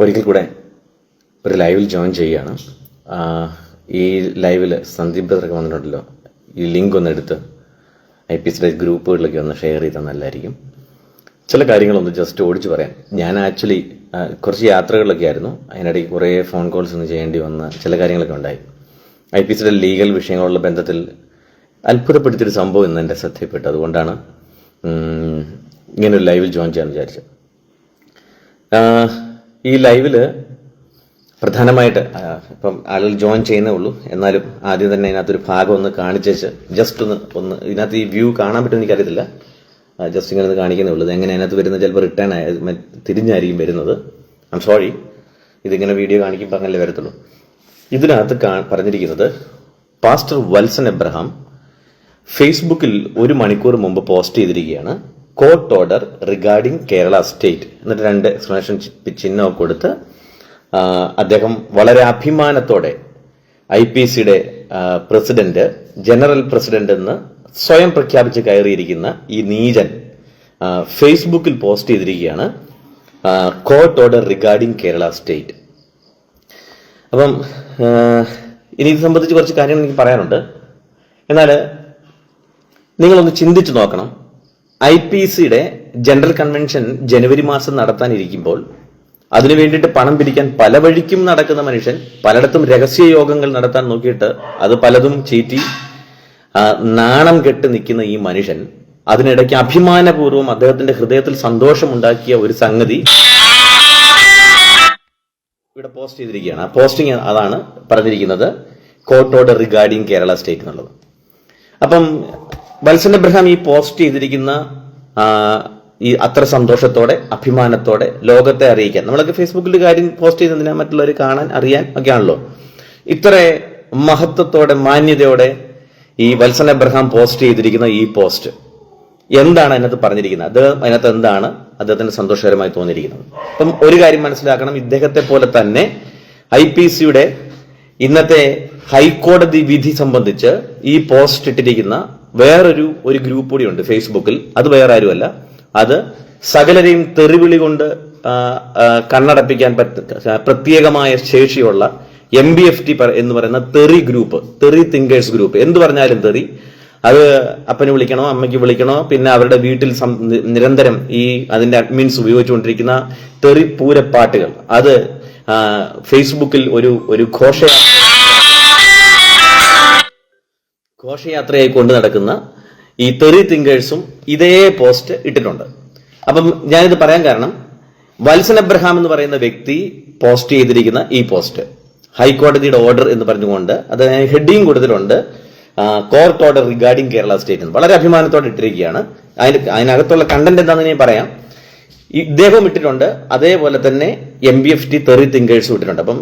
ഒരിക്കൽ കൂടെ ഒരു ലൈവിൽ ജോയിൻ ചെയ്യുകയാണ്. ഈ ലൈവിൽ സന്ദീപ് ബ്രദറൊക്കെ വന്നിട്ടുണ്ടല്ലോ. ഈ ലിങ്ക് ഒന്ന് എടുത്ത് ഐ പി സിയുടെ ഗ്രൂപ്പുകളിലൊക്കെ ഒന്ന് ഷെയർ ചെയ്താൽ നല്ലതായിരിക്കും. ചില കാര്യങ്ങളൊന്ന് ജസ്റ്റ് ഓടിച്ചു പറയാം. ഞാൻ ആക്ച്വലി കുറച്ച് യാത്രകളിലൊക്കെ ആയിരുന്നു. അതിനിടയ്ക്ക് കുറേ ഫോൺ കോൾസ് ഒന്ന് ചെയ്യേണ്ടി വന്ന ചില കാര്യങ്ങളൊക്കെ ഉണ്ടായി. ഐ പി സിയുടെ ലീഗൽ വിഷയങ്ങളുള്ള ബന്ധത്തിൽ അത്ഭുതപ്പെടുത്തിയൊരു സംഭവം ഇന്ന് എന്റെ ശ്രദ്ധയിൽപ്പെട്ടു. അതുകൊണ്ടാണ് ഇങ്ങനൊരു ലൈവിൽ ജോയിൻ ചെയ്യാൻ വിചാരിച്ചത്. ഈ ലൈവിൽ പ്രധാനമായിട്ട് ഇപ്പം ആളുകൾ ജോയിൻ ചെയ്യുന്നേ ഉള്ളൂ. എന്നാലും ആദ്യം തന്നെ ഇതിനകത്തൊരു ഭാഗം ഒന്ന് കാണിച്ചേച്ച് ജസ്റ്റ് ഒന്ന് ഒന്ന് ഇതിനകത്ത് ഈ വ്യൂ കാണാൻ പറ്റുമെന്ന് എനിക്കറിയത്തില്ല. ജസ്റ്റ് ഇങ്ങനെ ഒന്ന് കാണിക്കുന്നേ ഉള്ളൂ. എങ്ങനെ അതിനകത്ത് വരുന്നത് ചിലപ്പോൾ റിട്ടേൺ തിരിഞ്ഞായിരിക്കും വരുന്നത്. ഐം സോറി ഇതിങ്ങനെ വീഡിയോ കാണിക്കുമ്പോൾ അങ്ങനെ വരത്തുള്ളൂ. ഇതിനകത്ത് പറഞ്ഞിരിക്കുന്നത് പാസ്റ്റർ വത്സൻ എബ്രഹാം ഫേസ്ബുക്കിൽ ഒരു മണിക്കൂർ മുമ്പ് പോസ്റ്റ് ചെയ്തിരിക്കുകയാണ്. Court order regarding Kerala state എന്നിട്ട് രണ്ട് എക്സ്പ്ലനേഷൻ ചിഹ്നമൊക്കെ കൊടുത്ത് അദ്ദേഹം വളരെ അഭിമാനത്തോടെ ഐ പി സിയുടെ പ്രസിഡന്റ് ജനറൽ പ്രസിഡന്റ് എന്ന് സ്വയം പ്രഖ്യാപിച്ച് കയറിയിരിക്കുന്ന ഈ നീജൻ ഫേസ്ബുക്കിൽ പോസ്റ്റ് ചെയ്തിരിക്കുകയാണ് court order regarding Kerala state. അപ്പം ഇനി ഇത് സംബന്ധിച്ച് കുറച്ച് കാര്യങ്ങൾ എനിക്ക് പറയാനുണ്ട്. എന്നാൽ നിങ്ങളൊന്ന് ചിന്തിച്ചു നോക്കണം. ഐ പി സിയുടെ ജനറൽ കൺവെൻഷൻ ജനുവരി മാസം നടത്താനിരിക്കുമ്പോൾ അതിനു വേണ്ടിയിട്ട് പണം പിരിക്കാൻ പല വഴിക്കും നടക്കുന്ന മനുഷ്യൻ പലയിടത്തും രഹസ്യ യോഗങ്ങൾ നടത്താൻ നോക്കിയിട്ട് അത് പലതും ചീറ്റി നാണം കെട്ട് നിൽക്കുന്ന ഈ മനുഷ്യൻ അതിനിടയ്ക്ക് അഭിമാനപൂർവം അദ്ദേഹത്തിന്റെ ഹൃദയത്തിൽ സന്തോഷമുണ്ടാക്കിയ ഒരു സംഗതി ഇവിടെ പോസ്റ്റ് ചെയ്തിരിക്കുകയാണ്. ആ പോസ്റ്റിംഗ് അതാണ് പറഞ്ഞിരിക്കുന്നത്. Court order regarding Kerala state എന്നുള്ളത്. അപ്പം വത്സൻ എബ്രഹാം ഈ പോസ്റ്റ് ചെയ്തിരിക്കുന്ന ഈ അത്ര സന്തോഷത്തോടെ അഭിമാനത്തോടെ ലോകത്തെ അറിയിക്കാൻ. നമ്മളൊക്കെ ഫേസ്ബുക്കിൽ കാര്യം പോസ്റ്റ് ചെയ്യുന്നതിനെ മറ്റുള്ളവർ കാണാൻ അറിയാൻ ഒക്കെ ആണല്ലോ ഇത്ര മഹത്വത്തോടെ മാന്യതയോടെ ഈ വത്സൻ എബ്രഹാം പോസ്റ്റ് ചെയ്തിരിക്കുന്ന ഈ പോസ്റ്റ്. എന്താണ് അതിനകത്ത് പറഞ്ഞിരിക്കുന്നത്? അത് അതിനകത്ത് എന്താണ് അദ്ദേഹത്തിന് സന്തോഷകരമായി തോന്നിയിരിക്കുന്നത്? അപ്പം ഒരു കാര്യം മനസ്സിലാക്കണം. ഇദ്ദേഹത്തെ പോലെ തന്നെ ഐ പി സിയുടെ ഇന്നത്തെ ഹൈക്കോടതി വിധി സംബന്ധിച്ച് ഈ പോസ്റ്റ് ഇട്ടിരിക്കുന്ന വേറൊരു ഒരു ഗ്രൂപ്പ് കൂടിയുണ്ട് ഫേസ്ബുക്കിൽ. അത് വേറെ ആരുമല്ല അത് സകലരെയും തെറിവിളി കൊണ്ട് കണ്ണടപ്പിക്കാൻ പറ്റ പ്രത്യേകമായ ശേഷിയുള്ള എം ബി എഫ് ടി എന്ന് പറയുന്ന തെറി ഗ്രൂപ്പ് തെറി തിങ്കേഴ്സ് ഗ്രൂപ്പ് എന്ത് പറഞ്ഞാലും തെറി. അത് അപ്പന് വിളിക്കണോ അമ്മയ്ക്ക് വിളിക്കണോ പിന്നെ അവരുടെ വീട്ടിൽ നിരന്തരം ഈ അതിന്റെ അഡ്മിൻസ് ഉപയോഗിച്ചുകൊണ്ടിരിക്കുന്ന തെറി പൂരപ്പാട്ടുകൾ. അത് ഫേസ്ബുക്കിൽ ഒരു ഒരു ഘോഷയാത്ര ഘോഷയാത്രയായി കൊണ്ട് നടക്കുന്ന ഈ തെറി തിങ്കേഴ്സും ഇതേ പോസ്റ്റ് ഇട്ടിട്ടുണ്ട്. അപ്പം ഞാനിത് പറയാൻ കാരണം വത്സൻ അബ്രഹാം എന്ന് പറയുന്ന വ്യക്തി പോസ്റ്റ് ചെയ്തിരിക്കുന്ന ഈ പോസ്റ്റ് ഹൈക്കോടതിയുടെ ഓർഡർ എന്ന് പറഞ്ഞുകൊണ്ട് അത് ഹെഡിങ് കൊടുത്തിട്ടുണ്ട് court order regarding Kerala state വളരെ അഭിമാനത്തോടെ ഇട്ടിരിക്കുകയാണ്. അതിന് അതിനകത്തുള്ള കണ്ടന്റ് എന്താണെന്ന് ഞാൻ പറയാം. ഇദ്ദേഹം ഇട്ടിട്ടുണ്ട്. അതേപോലെ തന്നെ എം ബി എഫ് ടി തെറി തിങ്കേഴ്സും ഇട്ടിട്ടുണ്ട്. അപ്പം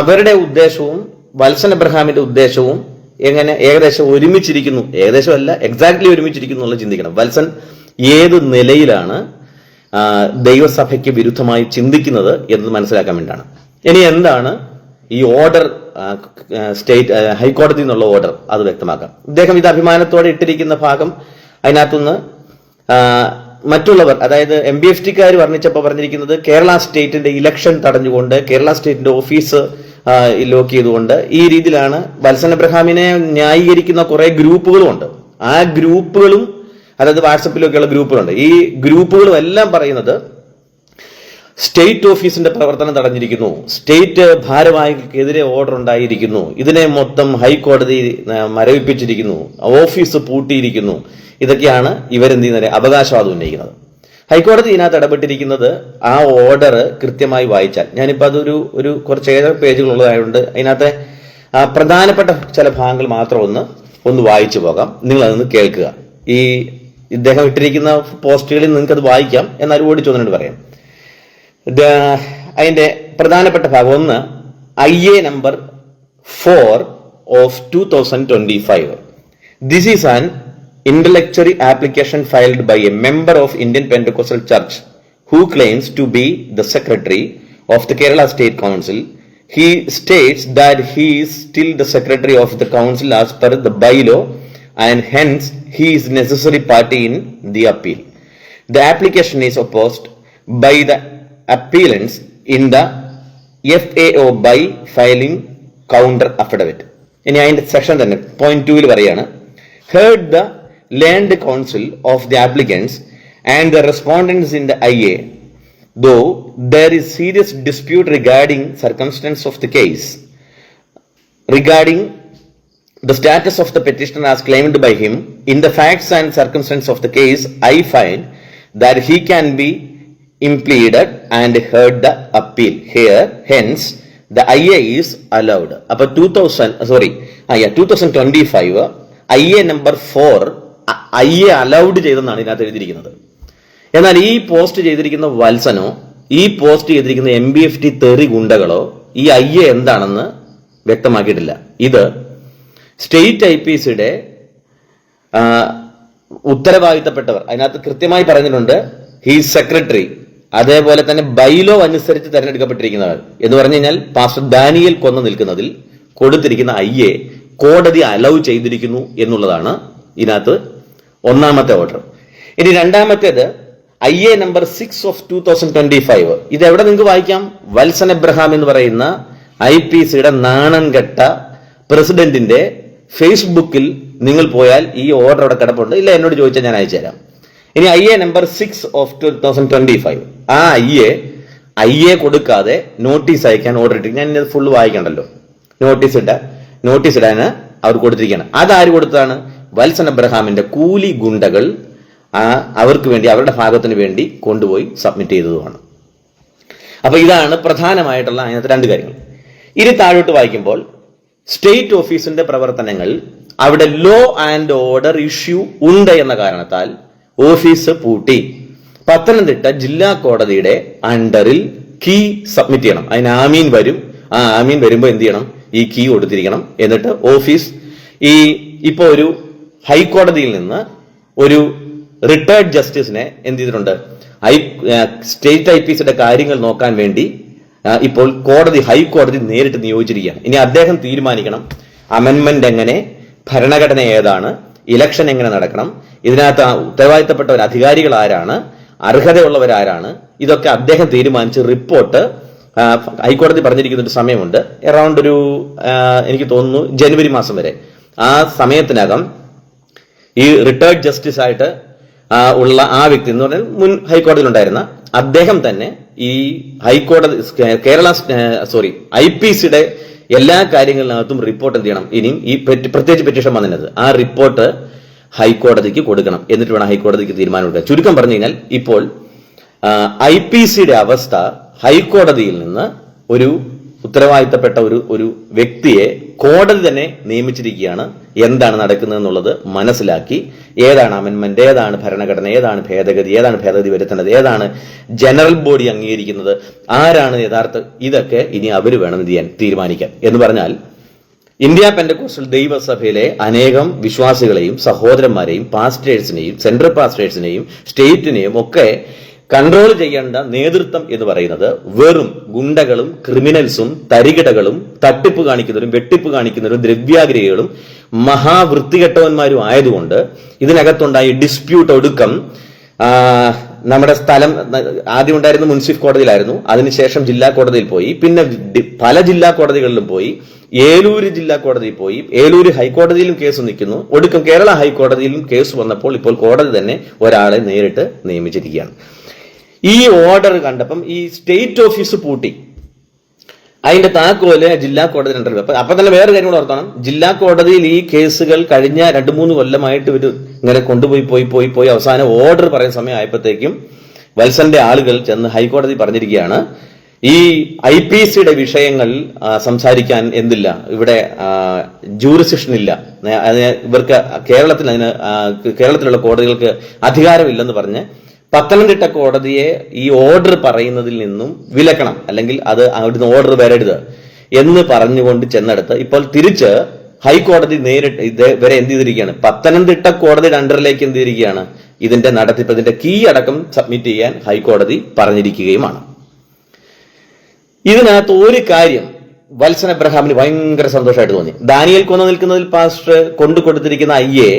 അവരുടെ ഉദ്ദേശവും വത്സൻ അബ്രഹാമിന്റെ ഉദ്ദേശവും എങ്ങനെ ഏകദേശം ഒരുമിച്ചിരിക്കുന്നു? ഏകദേശം അല്ല എക്സാക്ട്ലി ഒരുമിച്ചിരിക്കുന്നു എന്നുള്ള ചിന്തിക്കണം. വത്സൻ ഏത് നിലയിലാണ് ദൈവസഭയ്ക്ക് വിരുദ്ധമായി ചിന്തിക്കുന്നത് എന്ന് മനസ്സിലാക്കാൻ വേണ്ടിയാണ്. ഇനി എന്താണ് ഈ ഓർഡർ സ്റ്റേറ്റ് ഹൈക്കോടതി എന്നുള്ള ഓർഡർ അത് വ്യക്തമാക്കാം. ഇദ്ദേഹം ഇത് അഭിമാനത്തോടെ ഇട്ടിരിക്കുന്ന ഭാഗം അതിനകത്തുനിന്ന് മറ്റുള്ളവർ അതായത് എം ബി എഫ് ടിക്കാർ വർണിച്ചപ്പോൾ പറഞ്ഞിരിക്കുന്നത് കേരള സ്റ്റേറ്റിന്റെ ഇലക്ഷൻ തടഞ്ഞുകൊണ്ട് കേരള സ്റ്റേറ്റിന്റെ ഓഫീസ് ലോക്ക് ചെയ്തുകൊണ്ട് ഈ രീതിയിലാണ് വത്സൻ അബ്രഹാമിനെ ന്യായീകരിക്കുന്ന കുറെ ഗ്രൂപ്പുകളും ഉണ്ട് ആ ഗ്രൂപ്പുകളും അതായത് വാട്സപ്പിലൊക്കെയുള്ള ഗ്രൂപ്പുകളുണ്ട്. ഈ ഗ്രൂപ്പുകളും എല്ലാം പറയുന്നത് സ്റ്റേറ്റ് ഓഫീസിന്റെ പ്രവർത്തനം തടഞ്ഞിരിക്കുന്നു. സ്റ്റേറ്റ് ഭാരവാഹികൾക്കെതിരെ ഓർഡർ ഉണ്ടായിരിക്കുന്നു. ഇതിനെ മൊത്തം ഹൈക്കോടതി മരവിപ്പിച്ചിരിക്കുന്നു. ഓഫീസ് പൂട്ടിയിരിക്കുന്നു. ഇതൊക്കെയാണ് ഇവരെന്ത് ചെയ്യുന്നത്? അവകാശവാദം ഉന്നയിക്കുന്നത്. ഹൈക്കോടതി ഇതിനകത്ത് ഇടപെട്ടിരിക്കുന്നത് ആ ഓർഡർ കൃത്യമായി വായിച്ചാൽ. ഞാനിപ്പോൾ അതൊരു ഒരു കുറച്ചേറെ പേജുകളുള്ളതായതുകൊണ്ട് അതിനകത്തെ പ്രധാനപ്പെട്ട ചില ഭാഗങ്ങൾ മാത്രം ഒന്ന് ഒന്ന് വായിച്ചു പോകാം. നിങ്ങൾ അതൊന്ന് കേൾക്കുക. ഈ ഇദ്ദേഹം ഇട്ടിരിക്കുന്ന പോസ്റ്റുകളിൽ നിങ്ങൾക്കത് വായിക്കാം. എന്നാൽ ഓടിച്ചു വന്നിട്ട് പറയാം ദ- അതിന്റെ പ്രധാനപ്പെട്ട ഭാഗം ഒന്ന് I A number four of two thousand twenty five this is an interlocutory application filed by a member of Indian pentecostal church who claims to be the secretary of the Kerala state council he states that he is still the secretary of the council as per the bylaw and hence he is necessary party in the appeal. The application is opposed by the appellants in the F A O by filing counter affidavit ഇനി അതിന്റെ section തന്നെ point ടൂവിൽ പറയാണ്. Heard the learned counsel of the applicants and the respondents in the I A though there is serious dispute regarding circumstances of the case regarding the status of the petitioner as claimed by him in the facts and circumstances of the case i find that he can be impleaded and heard the appeal. Here hence the ia is allowed. അപ്പൊ two thousand sorry two thousand twenty five I A number four I A allowed ചെയ്തെന്നാണ് ഇതിനകത്ത് എഴുതിയിരിക്കുന്നത്. എന്നാൽ ഈ post ചെയ്തിരിക്കുന്ന വത്സനോ ഈ post ചെയ്തിരിക്കുന്ന M B F T തെറി ഗുണ്ടകളോ ഈ ഐ എ എന്താണെന്ന് വ്യക്തമാക്കിയിട്ടില്ല. ഇത് സ്റ്റേറ്റ് ഐ പി സിയുടെ ഉത്തരവാദിത്തപ്പെട്ടവർ അതിനകത്ത് കൃത്യമായി പറഞ്ഞിട്ടുണ്ട് ഹീ സെക്രട്ടറി അതേപോലെ തന്നെ ബൈലോ അനുസരിച്ച് തെരഞ്ഞെടുക്കപ്പെട്ടിരിക്കുന്നവർ എന്ന് പറഞ്ഞു കഴിഞ്ഞാൽ പാസ്റ്റർ ദാനിയൽ കൊന്നു നിൽക്കുന്നതിൽ കൊടുത്തിരിക്കുന്ന ഐ എ കോടതി അലവ് ചെയ്തിരിക്കുന്നു എന്നുള്ളതാണ് ഇതിനകത്ത് ഒന്നാമത്തെ ഓർഡർ. ഇനി രണ്ടാമത്തേത് I A number six of two thousand twenty five ഇത് എവിടെ നിങ്ങൾക്ക് വായിക്കാം? വത്സൻ എബ്രഹാം എന്ന് പറയുന്ന ഐ പി സിയുടെ നാണൻകെട്ട പ്രസിഡന്റിന്റെ ഫേസ്ബുക്കിൽ നിങ്ങൾ പോയാൽ ഈ ഓർഡർ അവിടെ കിടപ്പുണ്ട്. ഇല്ല എന്നോട് ചോദിച്ചാൽ ഞാൻ അയച്ചു തരാം ഇനി I A number six of two thousand twenty five ആ ഐ എ ഐ എ കൊടുക്കാതെ നോട്ടീസ് അയക്കാൻ ഓർഡർ ഇട്ട് ഞാൻ ഇത് ഫുള്ള് വായിക്കണ്ടല്ലോ. നോട്ടീസ് ഇട്ട നോട്ടീസ് ഇടാന് അവർ കൊടുത്തിരിക്കുകയാണ് അതാര് കൊടുത്തതാണ്? വത്സൻ അബ്രഹാമിന്റെ കൂലി ഗുണ്ടകൾ അവർക്ക് വേണ്ടി അവരുടെ ഭാഗത്തിന് വേണ്ടി കൊണ്ടുപോയി സബ്മിറ്റ് ചെയ്തതുമാണ്. അപ്പൊ ഇതാണ് പ്രധാനമായിട്ടുള്ള അതിനകത്ത് രണ്ട് കാര്യങ്ങൾ. ഇനി താഴോട്ട് വായിക്കുമ്പോൾ സ്റ്റേറ്റ് ഓഫീസിന്റെ പ്രവർത്തനങ്ങൾ അവിടെ ലോ ആൻഡ് ഓർഡർ ഇഷ്യൂ ഉണ്ട് എന്ന കാരണത്താൽ ഓഫീസ് പൂട്ടി. പത്തനംതിട്ട ജില്ലാ കോടതിയുടെ അണ്ടറിൽ കീ സബ്മിറ്റ് ചെയ്യണം. അതിന് ആമീൻ വരും. ആ ആമീൻ വരുമ്പോൾ എന്ത് ചെയ്യണം? ഈ കീ കൊടുത്തിരിക്കണം. എന്നിട്ട് ഓഫീസ് ഈ ഇപ്പോ ഒരു ഹൈക്കോടതിയിൽ നിന്ന് ഒരു റിട്ടയർഡ് ജസ്റ്റിസിനെ എന്ത് ചെയ്തിട്ടുണ്ട്? ഐ സ്റ്റേറ്റ് ഐ പി സിയുടെ കാര്യങ്ങൾ നോക്കാൻ വേണ്ടി ഇപ്പോൾ കോടതി ഹൈക്കോടതി നേരിട്ട് നിയോഗിച്ചിരിക്കുകയാണ്. ഇനി അദ്ദേഹം തീരുമാനിക്കണം. അമെന്മെന്റ് എങ്ങനെ? ഭരണഘടന ഏതാണ്? ഇലക്ഷൻ എങ്ങനെ നടക്കണം? ഇതിനകത്ത് ഉത്തരവാദിത്തപ്പെട്ടവർ അധികാരികൾ ആരാണ്? അർഹതയുള്ളവരാരാണ്? ഇതൊക്കെ അദ്ദേഹം തീരുമാനിച്ച് റിപ്പോർട്ട് ഹൈക്കോടതി പറഞ്ഞിരിക്കുന്ന ഒരു സമയമുണ്ട്. എറൗണ്ട് ഒരു എനിക്ക് തോന്നുന്നു ജനുവരി മാസം വരെ. ആ സമയത്തിനകം ഈ റിട്ടയർഡ് ജസ്റ്റിസ് ആയിട്ട് ഉള്ള ആ വ്യക്തി എന്ന് പറഞ്ഞാൽ മുൻ ഹൈക്കോടതിയിൽ ഉണ്ടായിരുന്ന അദ്ദേഹം തന്നെ ഈ ഹൈക്കോടതി കേരള സോറി ഐ പി സിയുടെ എല്ലാ കാര്യങ്ങളിനകത്തും റിപ്പോർട്ട് എന്ത് ചെയ്യണം? ഇനിയും ഈ പ്രത്യേകിച്ച് പെറ്റീഷൻ വന്നിരുന്നത്. ആ റിപ്പോർട്ട് ഹൈക്കോടതിക്ക് കൊടുക്കണം. എന്നിട്ട് വേണം ഹൈക്കോടതിക്ക് തീരുമാനം എടുക്കുക ചുരുക്കം പറഞ്ഞു കഴിഞ്ഞാൽ ഇപ്പോൾ ഐ പി സിയുടെ അവസ്ഥ ഹൈക്കോടതിയിൽ നിന്ന് ഒരു ഉത്തരവാദിത്തപ്പെട്ട ഒരു ഒരു വ്യക്തിയെ കോടതി തന്നെ നിയമിച്ചിരിക്കുകയാണ്. എന്താണ് നടക്കുന്നത് എന്നുള്ളത് മനസ്സിലാക്കി. ഏതാണ് അമെന്മെന്റ് ഏതാണ് ഭരണഘടന ഏതാണ് ഭേദഗതി ഏതാണ് ഭേദഗതി വരുത്തേണ്ടത് ഏതാണ് ജനറൽ ബോഡി അംഗീകരിക്കുന്നത് ആരാണ് യഥാർത്ഥ ഇതൊക്കെ ഇനി അവർ വേണം ഇത് ചെയ്യാൻ തീരുമാനിക്കാൻ. എന്ന് പറഞ്ഞാൽ ഇന്ത്യ പെൻഡക്കോസ്റ്റൽ ദൈവസഭയിലെ അനേകം വിശ്വാസികളെയും സഹോദരന്മാരെയും പാസ്റ്റേഴ്സിനെയും സെൻട്രൽ പാസ്റ്റേഴ്സിനെയും സ്റ്റേറ്റിനെയും ഒക്കെ കൺട്രോൾ ചെയ്യേണ്ട നേതൃത്വം എന്ന് പറയുന്നത് വെറും ഗുണ്ടകളും ക്രിമിനൽസും തരികിടകളും തട്ടിപ്പ് കാണിക്കുന്നവരും വെട്ടിപ്പ് കാണിക്കുന്നവരും ദ്രവ്യാഗ്രഹികളും മഹാവൃത്തികെട്ടവന്മാരും ആയതുകൊണ്ട് ഇതിനകത്തുണ്ടായ ഡിസ്പ്യൂട്ട് ഒടുക്കം നമ്മുടെ സ്ഥലം ആദ്യം ഉണ്ടായിരുന്ന മുൻസിഫ് കോടതിയിലായിരുന്നു. അതിനുശേഷം ജില്ലാ കോടതിയിൽ പോയി. പിന്നെ പല ജില്ലാ കോടതികളിലും പോയി. ഏലൂര് ജില്ലാ കോടതിയിൽ പോയി. ഏലൂര് ഹൈക്കോടതിയിലും കേസ് നിൽക്കുന്നു. ഒടുക്കം കേരള ഹൈക്കോടതിയിലും കേസ് വന്നപ്പോൾ ഇപ്പോൾ കോടതി തന്നെ ഒരാളെ നേരിട്ട് നിയമിച്ചിരിക്കുകയാണ്. ഈ ഓർഡർ കണ്ടപ്പം ഈ സ്റ്റേറ്റ് ഓഫീസ് പൂട്ടി. അതിന്റെ താക്കോൽ ജില്ലാ കോടതി രണ്ടര അപ്പൊ അപ്പൊ തന്നെ വേറെ കാര്യം കൂടെ ഓർത്തണം. ജില്ലാ കോടതിയിൽ ഈ കേസുകൾ കഴിഞ്ഞ രണ്ട് മൂന്ന് കൊല്ലമായിട്ട് ഇവർ ഇങ്ങനെ കൊണ്ടുപോയി പോയി പോയി പോയി അവസാനം ഓർഡർ പറയുന്ന സമയം ആയപ്പോഴത്തേക്കും വത്സന്റെ ആളുകൾ ചെന്ന് ഹൈക്കോടതി പറഞ്ഞിരിക്കുകയാണ് ഈ ഐ പി സിയുടെ വിഷയങ്ങൾ സംസാരിക്കാൻ എന്തില്ല ഇവിടെ ജൂറിസിഷൻ ഇല്ല. ഇവർക്ക് കേരളത്തിൽ അതിന് കേരളത്തിലുള്ള കോടതികൾക്ക് അധികാരമില്ലെന്ന് പറഞ്ഞ് പത്തനംതിട്ട കോടതിയെ ഈ ഓർഡർ പറയുന്നതിൽ നിന്നും വിലക്കണം. അല്ലെങ്കിൽ അത് അവിടുന്ന് ഓർഡർ വരരുത് എന്ന് പറഞ്ഞുകൊണ്ട് ചെന്നെടുത്ത് ഇപ്പോൾ തിരിച്ച് ഹൈക്കോടതി നേരിട്ട് ഇത് വരെ എന്ത് ചെയ്തിരിക്കുകയാണ്? പത്തനംതിട്ട കോടതിയുടെ അണ്ടറിലേക്ക് എന്ത് ചെയ്തിരിക്കുകയാണ്? ഇതിന്റെ നടത്തിപ്പ് ഇതിന്റെ കീ അടക്കം സബ്മിറ്റ് ചെയ്യാൻ ഹൈക്കോടതി പറഞ്ഞിരിക്കുകയുമാണ്. ഇതിനകത്ത് ഒരു കാര്യം വത്സൻ അബ്രഹാമിന് ഭയങ്കര സന്തോഷമായിട്ട് തോന്നി. ദാനിയൽ കൊന്നു നിൽക്കുന്നതിൽ പാസ്റ്റർ കൊണ്ടു കൊടുത്തിരിക്കുന്ന അയ്യെ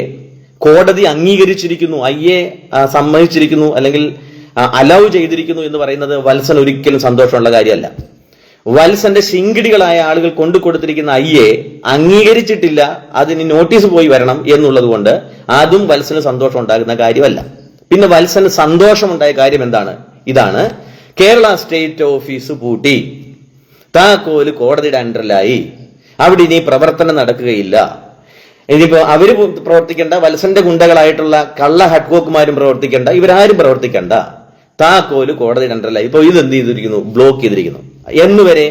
കോടതി അംഗീകരിച്ചിരിക്കുന്നു ഐ എ സമ്മതിച്ചിരിക്കുന്നു അല്ലെങ്കിൽ അലൗ ചെയ്തിരിക്കുന്നു എന്ന് പറയുന്നത് വത്സൻ ഒരിക്കലും സന്തോഷമുള്ള കാര്യമല്ല. വത്സന്റെ ശിങ്കിടികളായ ആളുകൾ കൊണ്ടു കൊടുത്തിരിക്കുന്ന അയ്യെ അംഗീകരിച്ചിട്ടില്ല അതിന് നോട്ടീസ് പോയി വരണം എന്നുള്ളത് കൊണ്ട് അതും വത്സന് സന്തോഷം ഉണ്ടാകുന്ന കാര്യമല്ല. പിന്നെ വത്സന് സന്തോഷമുണ്ടായ കാര്യം എന്താണ്? ഇതാണ്. കേരള സ്റ്റേറ്റ് ഓഫീസ് പൂട്ടി. താക്കോൽ കോടതിയുടെ അണ്ടറിലായി. അവിടെ ഇനി പ്രവർത്തനം നടക്കുകയില്ല. ഇനിയിപ്പോ അവർ പ്രവർത്തിക്കേണ്ട വത്സന്റെ ഗുണ്ടകളായിട്ടുള്ള കള്ള ഹഡ്കോക്കുമാരും പ്രവർത്തിക്കേണ്ട ഇവരാരും പ്രവർത്തിക്കേണ്ട. താക്കോൽ കോടതി രണ്ടല്ല ഇപ്പൊ ഇത് എന്ത് ചെയ്തിരിക്കുന്നു? ബ്ലോക്ക് ചെയ്തിരിക്കുന്നു. എന്ന് വരെ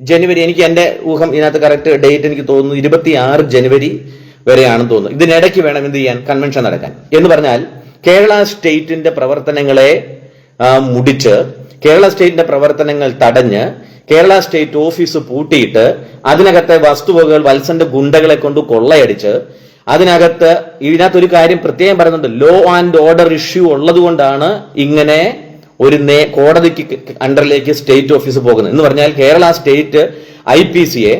ജനുവരി എനിക്ക് എന്റെ ഊഹം ഇതിനകത്ത് കറക്റ്റ് ഡേറ്റ് എനിക്ക് തോന്നുന്നു ഇരുപത്തി ആറ് ജനുവരി വരെയാണെന്ന് തോന്നുന്നു. ഇതിനിടയ്ക്ക് വേണം എന്ത് ചെയ്യാൻ? കൺവെൻഷൻ നടക്കാൻ. എന്ന് പറഞ്ഞാൽ കേരള സ്റ്റേറ്റിന്റെ പ്രവർത്തനങ്ങളെ മുടിച്ച് കേരള സ്റ്റേറ്റിന്റെ പ്രവർത്തനങ്ങൾ തടഞ്ഞ് കേരള സ്റ്റേറ്റ് ഓഫീസ് പൂട്ടിയിട്ട് അതിനകത്തെ വസ്തുവകകൾ വത്സന്റെ ഗുണ്ടകളെ കൊണ്ട് കൊള്ളയടിച്ച് അതിനകത്ത് ഇതിനകത്ത് ഒരു കാര്യം പ്രത്യേകം പറയുന്നുണ്ട്. ലോ ആൻഡ് ഓർഡർ ഇഷ്യൂ ഉള്ളതുകൊണ്ടാണ് ഇങ്ങനെ ഒരു നേ കോടതിക്ക് അണ്ടറിലേക്ക് സ്റ്റേറ്റ് ഓഫീസ് പോകുന്നത്. എന്ന് പറഞ്ഞാൽ കേരള സ്റ്റേറ്റ് ഐ പി സിയെ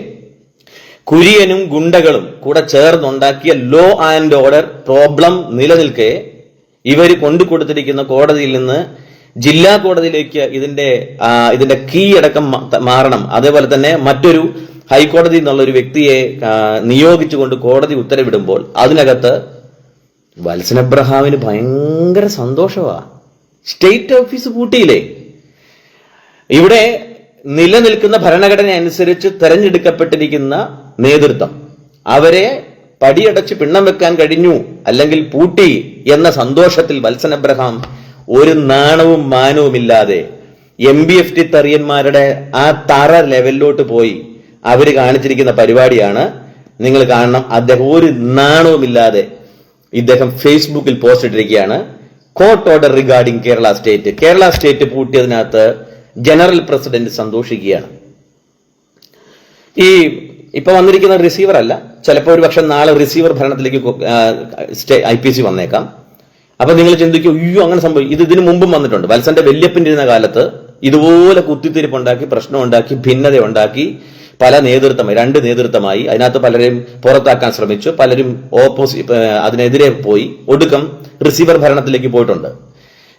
കുര്യനും ഗുണ്ടകളും കൂടെ ചേർന്നുണ്ടാക്കിയ ലോ ആൻഡ് ഓർഡർ പ്രോബ്ലം നിലനിൽക്കെ ഇവർ കൊണ്ടു കൊടുത്തിരിക്കുന്ന കോടതിയിൽ നിന്ന് ജില്ലാ കോടതിയിലേക്ക് ഇതിന്റെ ഇതിന്റെ കീ അടക്കം മാറണം. അതേപോലെ തന്നെ മറ്റൊരു ഹൈക്കോടതി എന്നുള്ള ഒരു വ്യക്തിയെ നിയോഗിച്ചുകൊണ്ട് കോടതി ഉത്തരവിടുമ്പോൾ അതിനകത്ത് വത്സൻ അബ്രഹാമിന് ഭയങ്കര സന്തോഷമാ സ്റ്റേറ്റ് ഓഫീസ് പൂട്ടിയില്ലേ? ഇവിടെ നിലനിൽക്കുന്ന ഭരണഘടന അനുസരിച്ച് തെരഞ്ഞെടുക്കപ്പെട്ടിരിക്കുന്ന നേതൃത്വം. അവരെ പടിയടച്ച് പിണ്ണം വെക്കാൻ കഴിഞ്ഞു അല്ലെങ്കിൽ പൂട്ടി എന്ന സന്തോഷത്തിൽ വത്സൻ അബ്രഹാം ഒരു നാണവും മാനവുമില്ലാതെ എം ബി എഫ് ടി തറിയന്മാരുടെ ആ തറ ലെവലിലോട്ട് പോയി അവർ കാണിച്ചിരിക്കുന്ന പരിപാടിയാണ്. നിങ്ങൾ കാണണം അദ്ദേഹം ഒരു നാണവും ഇല്ലാതെ ഇദ്ദേഹം ഫേസ്ബുക്കിൽ പോസ്റ്റ് ഇട്ടിരിക്കുകയാണ്. Court order regarding Kerala state Kerala state പൂട്ടിയതിനകത്ത് general president സന്തോഷിക്കുകയാണ്. ഈ ഇപ്പൊ വന്നിരിക്കുന്ന റിസീവർ അല്ല. ചിലപ്പോൾ ഒരു പക്ഷെ നാളെ റിസീവർ ഭരണത്തിലേക്ക് ഐ പി സി വന്നേക്കാം. അപ്പൊ നിങ്ങൾ ചിന്തിക്കും അയ്യോ അങ്ങനെ സംഭവിക്കും ഇത് ഇതിനു മുമ്പും വന്നിട്ടുണ്ട്. വത്സന്റെ വല്യപ്പിന്റെ ഇരുന്ന കാലത്ത് ഇതുപോലെ കുത്തിത്തിരിപ്പുണ്ടാക്കി പ്രശ്നം ഉണ്ടാക്കി ഭിന്നത ഉണ്ടാക്കി പല നേതൃത്വമായി രണ്ട് നേതൃത്വമായി അതിനകത്ത് പലരെയും പുറത്താക്കാൻ ശ്രമിച്ചു. പലരും ഓപ്പോസി അതിനെതിരെ പോയി. ഒടുക്കം റിസീവർ ഭരണത്തിലേക്ക് പോയിട്ടുണ്ട്.